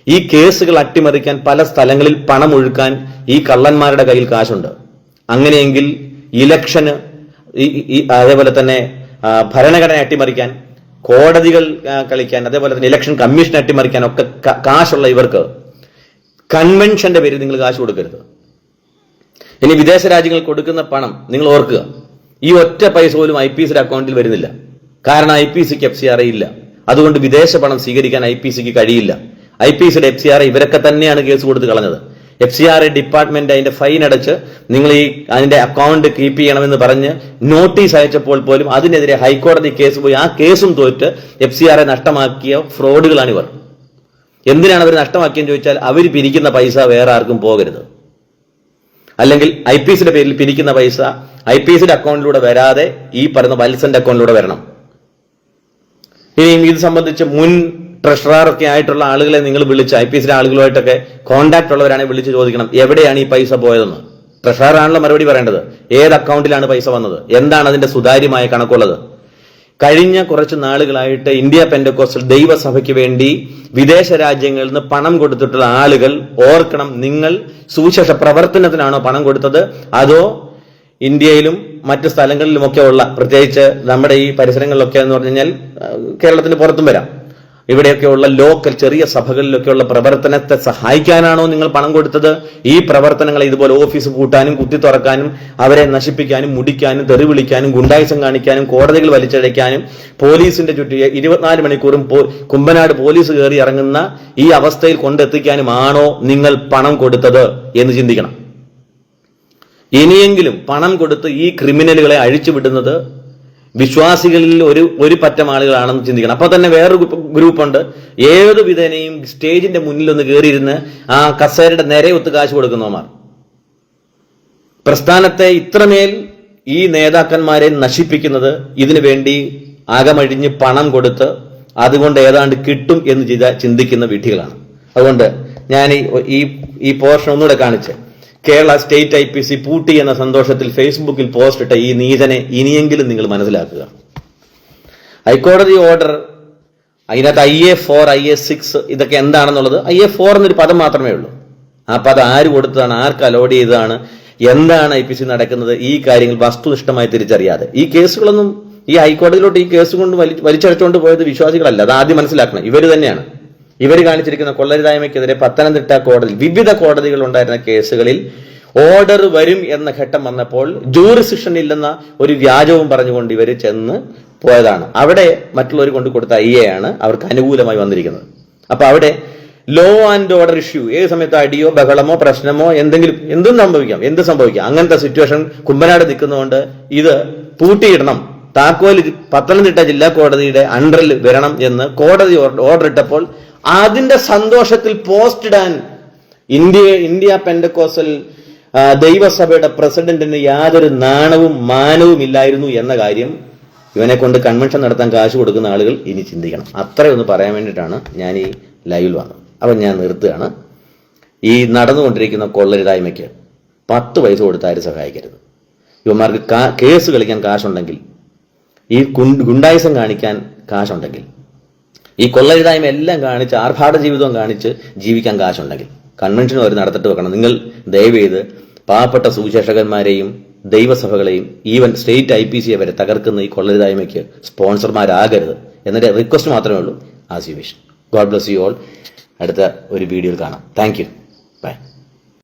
ഈ കേസുകൾ അട്ടിമറിക്കാൻ പല സ്ഥലങ്ങളിൽ പണം ഒഴുക്കാൻ ഈ കള്ളന്മാരുടെ കയ്യിൽ കാശുണ്ട്. അങ്ങനെയെങ്കിൽ ഇലക്ഷന് അതേപോലെ തന്നെ ഭരണഘടന അട്ടിമറിക്കാൻ കോടതികൾ കളിക്കാൻ അതേപോലെ തന്നെ ഇലക്ഷൻ കമ്മീഷൻ അട്ടിമറിക്കാൻ ഒക്കെ കാശുള്ള ഇവർക്ക് കൺവെൻഷന്റെ പേരിൽ നിങ്ങൾ കാശ് കൊടുക്കരുത്. ഇനി വിദേശ രാജ്യങ്ങൾ കൊടുക്കുന്ന പണം നിങ്ങൾ ഓർക്കുക. ഈ ഒറ്റ പൈസ പോലും ഐ പി സിയുടെ അക്കൗണ്ടിൽ വരുന്നില്ല. കാരണം ഐ പി സിക്ക് എഫ് സി ആർ ഇല്ല. അതുകൊണ്ട് വിദേശ പണം സ്വീകരിക്കാൻ ഐ പി സിക്ക് കഴിയില്ല. ഐ പി സിയുടെ എഫ് സി ആർ ഇവരൊക്കെ തന്നെയാണ് കേസ് കൊടുത്ത് കളഞ്ഞത്. എഫ് സി ആർ ഡിപ്പാർട്ട്മെന്റ് അതിന്റെ ഫൈൻ അടച്ച് നിങ്ങൾ ഈ അതിന്റെ അക്കൗണ്ട് കീപ്പ് ചെയ്യണമെന്ന് പറഞ്ഞ് നോട്ടീസ് അയച്ചപ്പോൾ പോലും അതിനെതിരെ ഹൈക്കോടതി കേസ് പോയി ആ കേസും തോറ്റ് എഫ് സി ആറെ നഷ്ടമാക്കിയ ഫ്രോഡുകളാണ് ഇവർ എന്തിനാണ് അവർ നഷ്ടമാക്കിയെന്ന് ചോദിച്ചാൽ അവർ പിരിക്കുന്ന പൈസ വേറെ ആർക്കും പോകരുത്. അല്ലെങ്കിൽ ഐ പി എസിന്റെ പേരിൽ പിരിക്കുന്ന പൈസ ഐ പി എസിന്റെ അക്കൗണ്ടിലൂടെ വരാതെ ഈ പറയുന്ന വത്സന്റെ അക്കൗണ്ടിലൂടെ വരണം. ഇനിയും ഇത് സംബന്ധിച്ച് മുൻ ട്രഷറർ ഒക്കെ ആയിട്ടുള്ള ആളുകളെ നിങ്ങൾ വിളിച്ച് ഐ പി എസിന്റെ ആളുകളുമായിട്ടൊക്കെ കോൺടാക്ട് ഉള്ളവരാണെങ്കിൽ വിളിച്ച് ചോദിക്കണം എവിടെയാണ് ഈ പൈസ പോയതെന്ന്? ട്രഷറർ ആണല്ലോ മറുപടി പറയേണ്ടത്. ഏത് അക്കൗണ്ടിലാണ് പൈസ വന്നത്? എന്താണ് അതിന്റെ സുതാര്യമായ കണക്കുള്ളത്? കഴിഞ്ഞ കുറച്ച് നാളുകളായിട്ട് ഇന്ത്യ പെൻഡക്കോസ്റ്റൽ ദൈവസഭയ്ക്ക് വേണ്ടി വിദേശ രാജ്യങ്ങളിൽ നിന്ന് പണം കൊടുത്തിട്ടുള്ള ആളുകൾ ഓർക്കണം നിങ്ങൾ സുവിശേഷ പ്രവർത്തനത്തിനാണോ പണം കൊടുത്തത്? അതോ ഇന്ത്യയിലും മറ്റ് സ്ഥലങ്ങളിലുമൊക്കെ ഉള്ള പ്രത്യേകിച്ച് നമ്മുടെ ഈ പരിസരങ്ങളിലൊക്കെ എന്ന് പറഞ്ഞു കഴിഞ്ഞാൽ കേരളത്തിന് പുറത്തും വരാം. ഇവിടെയൊക്കെയുള്ള ലോക്കൽ ചെറിയ സഭകളിലൊക്കെയുള്ള പ്രവർത്തനത്തെ സഹായിക്കാനാണോ നിങ്ങൾ പണം കൊടുത്തത്? ഈ പ്രവർത്തനങ്ങളെ ഇതുപോലെ ഓഫീസ് പൂട്ടാനും കുത്തി തുറക്കാനും അവരെ നശിപ്പിക്കാനും മുടിക്കാനും തെറിവിളിക്കാനും ഗുണ്ടായുസം കാണിക്കാനും കോടതികൾ വലിച്ചഴയ്ക്കാനും പോലീസിന്റെ ചുറ്റി ഇരുപത്തിനാല് മണിക്കൂറും കുമ്പനാട് പോലീസ് കയറി ഇറങ്ങുന്ന ഈ അവസ്ഥയിൽ കൊണ്ടെത്തിക്കാനുമാണോ നിങ്ങൾ പണം കൊടുത്തത് എന്ന് ചിന്തിക്കണം. ഇനിയെങ്കിലും പണം കൊടുത്ത് ഈ ക്രിമിനലുകളെ അഴിച്ചുവിടുന്നത് വിശ്വാസികളിൽ ഒരു ഒരു പറ്റം ആളുകളാണെന്ന് ചിന്തിക്കണം. അപ്പൊ തന്നെ വേറൊരു ഗ്രൂപ്പ് ഗ്രൂപ്പുണ്ട്. ഏത് വിധേനയും സ്റ്റേജിന്റെ മുന്നിൽ ഒന്ന് കയറിയിരുന്ന് ആ കസേരയുടെ നേരെ ഒത്ത് കാശ് കൊടുക്കുന്നവന്മാർ. പ്രസ്ഥാനത്തെ ഇത്രമേൽ ഈ നേതാക്കന്മാരെ നശിപ്പിക്കുന്നത് ഇതിനു വേണ്ടി അകമഴിഞ്ഞ് പണം കൊടുത്ത് അതുകൊണ്ട് ഏതാണ്ട് കിട്ടും എന്ന് ചിന്തിക്കുന്ന വിധികളാണ് അതുകൊണ്ട് ഞാൻ ഈ ഈ പോർഷൻ ഒന്നുകൂടെ കാണിച്ച്. Kerala state I P C പൂട്ടി എന്ന സന്തോഷത്തിൽ ഫേസ്ബുക്കിൽ പോസ്റ്റ് ഇട്ട ഈ നീചനെ ഇനിയെങ്കിലും നിങ്ങൾ മനസ്സിലാക്കുക. ഹൈക്കോടതി ഓർഡർ അതിനകത്ത് I A four I A six ഇതൊക്കെ എന്താണെന്നുള്ളത് ഐ എ ഫോർ എന്നൊരു പദം മാത്രമേ ഉള്ളൂ. ആ പദം ആര് കൊടുത്തതാണ് ആർക്ക് അലോഡ് ചെയ്തതാണ് എന്താണ് ഐ പി സി നടക്കുന്നത് ഈ കാര്യങ്ങൾ വസ്തുനിഷ്ഠമായി തിരിച്ചറിയാതെ. ഈ കേസുകളൊന്നും ഈ ഹൈക്കോടതിയിലോട്ട് ഈ കേസ് കൊണ്ട് വലി വലിച്ചടച്ചുകൊണ്ട് പോയത് വിശ്വാസികളല്ല അത് ആദ്യം മനസ്സിലാക്കണം. ഇവർ തന്നെയാണ്. ഇവർ കാണിച്ചിരിക്കുന്ന കൊള്ളരുതായ്മയ്ക്കെതിരെ പത്തനംതിട്ട കോടതി വിവിധ കോടതികൾ ഉണ്ടായിരുന്ന കേസുകളിൽ ഓർഡർ വരും എന്ന ഘട്ടം വന്നപ്പോൾ ജൂറിസിഷൻ ഇല്ലെന്ന ഒരു വ്യാജവും പറഞ്ഞുകൊണ്ട് ഇവർ ചെന്ന് പോയതാണ്. അവിടെ മറ്റുള്ളവർ കൊണ്ട് കൊടുത്ത ഐ ആണ് അവർക്ക് അനുകൂലമായി വന്നിരിക്കുന്നത്. അപ്പൊ അവിടെ ലോ ആൻഡ് ഓർഡർ ഇഷ്യൂ ഏത് സമയത്ത് അടിയോ ബഹളമോ പ്രശ്നമോ എന്തെങ്കിലും എന്തും സംഭവിക്കാം. എന്ത് സംഭവിക്കാം? അങ്ങനത്തെ സിറ്റുവേഷൻ കുമ്പനാട് നിൽക്കുന്നതുകൊണ്ട് ഇത് പൂട്ടിയിടണം. താക്കോൽ പത്തനംതിട്ട ജില്ലാ കോടതിയുടെ അണ്ടറിൽ വരണം എന്ന് കോടതി ഓർഡർ ഇട്ടപ്പോൾ അതിന്റെ സന്തോഷത്തിൽ പോസ്റ്റ് ഇടാൻ ഇന്ത്യ ഇന്ത്യ പെൻഡക്കോസൽ ദൈവസഭയുടെ പ്രസിഡന്റിന് യാതൊരു നാണവും മാനവും ഇല്ലായിരുന്നു എന്ന കാര്യം ഇവനെ കൊണ്ട് കൺവെൻഷൻ നടത്താൻ കാശ് കൊടുക്കുന്ന ആളുകൾ ഇനി ചിന്തിക്കണം. അത്രയൊന്ന് പറയാൻ വേണ്ടിയിട്ടാണ് ഞാൻ ഈ ലൈവിൽ വന്നത്. അപ്പം ഞാൻ നിർത്തുകയാണ്. ഈ നടന്നുകൊണ്ടിരിക്കുന്ന കൊള്ളരുതായ്മയ്ക്ക് പത്ത് പൈസ കൊടുത്താരും സഹായിക്കരുത്? ഇവന്മാർക്ക് കേസ് കളിക്കാൻ കാശുണ്ടെങ്കിൽ ഈ ഗുണ്ട് ഗുണ്ടായുസം കാണിക്കാൻ കാശുണ്ടെങ്കിൽ ഈ കൊള്ളരുതായ്മ എല്ലാം കാണിച്ച് ആർഭാട ജീവിതവും കാണിച്ച് ജീവിക്കാൻ കാശുണ്ടെങ്കിൽ. കൺവെൻഷൻ അവർ നടത്തിട്ട് വെക്കണം. നിങ്ങൾ ദയവ് ചെയ്ത് പാവപ്പെട്ട സുവിശേഷകന്മാരെയും ദൈവസഭകളെയും ഈവൻ സ്റ്റേറ്റ് ഐ പി സിയെ വരെ തകർക്കുന്ന ഈ കൊള്ളരുതായ്മയ്ക്ക് സ്പോൺസർമാരാകരുത് എന്നൊരു റിക്വസ്റ്റ് മാത്രമേ ഉള്ളൂ. As you wish God bless you all അടുത്ത ഒരു വീഡിയോയിൽ കാണാം. താങ്ക്